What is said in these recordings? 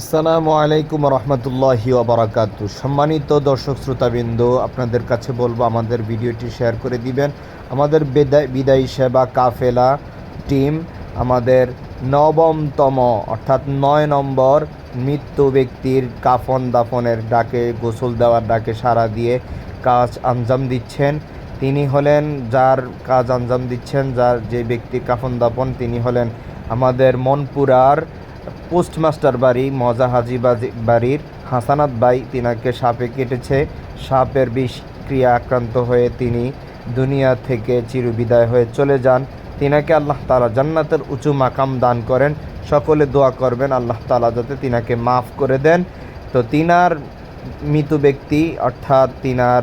আসসালামু আলাইকুম রহমতুল্লাহি ওবরাকাতু সম্মানিত দর্শক শ্রোতাবৃন্দ, আপনাদের কাছে বলব, আমাদের ভিডিওটি শেয়ার করে দিবেন। আমাদের বিদায় বিদায়ী সেবা কাফেলা টিম, আমাদের নবমতম, অর্থাৎ নয় নম্বর মৃত্যু ব্যক্তির কাফন দাফনের ডাকে, গোসল দেওয়ার ডাকে সাড়া দিয়ে কাজ আঞ্জাম দিচ্ছেন। তিনি হলেন, যার কাজ আঞ্জাম দিচ্ছেন, যার যে ব্যক্তির কাফন দাফন, তিনি হলেন আমাদের মনপুরার পোস্টমাস্টার বাড়ি মজা হাজিবাজি বাড়ির হাসানাত বাই তিনাকে সাপে কেটেছে। সাপের বিষক্রিয়া আক্রান্ত হয়ে তিনি দুনিয়া থেকে চিরবিদায় হয়ে চলে যান। তিনাকে আল্লাহ তালা জান্নাতের উঁচু মাকাম দান করেন। সকলে দোয়া করবেন আল্লাহ তালা যাতে তিনাকে মাফ করে দেন। তো তিনার মৃত ব্যক্তি অর্থাৎ তিনার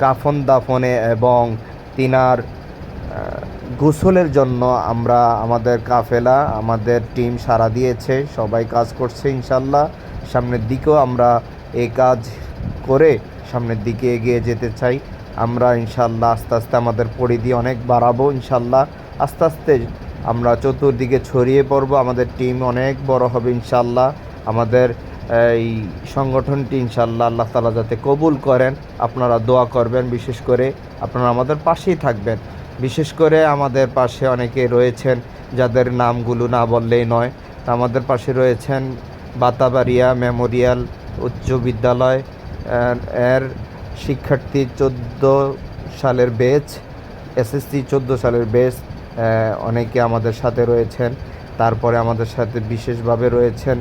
কাফন দাফনে এবং তিনার গোসলের জন্য আমরা, আমাদের কাফেলা, আমাদের টিম সাড়া দিয়েছে, সবাই কাজ করছে ইনশাল্লাহ। সামনের দিকেও আমরা এই কাজ করে সামনের দিকে এগিয়ে যেতে চাই। আমরা ইনশাল্লাহ আস্তে আস্তে আমাদের পরিধি অনেক বাড়াবো ইনশাল্লাহ। আস্তে আস্তে আমরা চতুর্দিকে ছড়িয়ে পড়ব, আমাদের টিম অনেক বড় হবে ইনশাল্লাহ। আমাদের, এই সংগঠনটি ইনশাল্লাহ আল্লাহ তালা যাতে কবুল করেন, আপনারা দোয়া করবেন বিশেষ করে আপনারা আমাদের পাশেই থাকবেন। বিশেষ করে আমাদের পাশে অনেকে রয়েছেন যাদের নামগুলো না বললেই নয়। আমাদের পাশে রয়েছেন বাতাবাড়িয়া মেমোরিয়াল উচ্চ বিদ্যালয় এর- শিক্ষার্থী চোদ্দ সালের বেচ, এসএসসি চোদ্দ সালের বেচ অনেকে আমাদের সাথে রয়েছেন। তারপরে আমাদের সাথে বিশেষভাবে রয়েছেন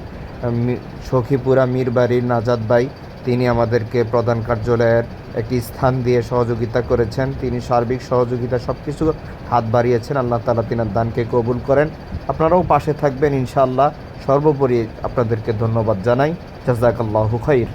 সখীপুরা মীরবাড়ির নাজাদ ভাই। তিনি আমাদেরকে প্রধান কার্যালয়ের একটি স্থান দিয়ে সহযোগিতা করেছেন। তিনি সার্বিক সহযোগিতা সব কিছু হাত বাড়িয়েছেন। আল্লাহ তালা তিনার দানকে কবুল করেন। আপনারাও পাশে থাকবেন ইনশাআল্লাহ। সর্বোপরি আপনাদেরকে ধন্যবাদ জানাই। জাজাকাল্লাহু খাইর।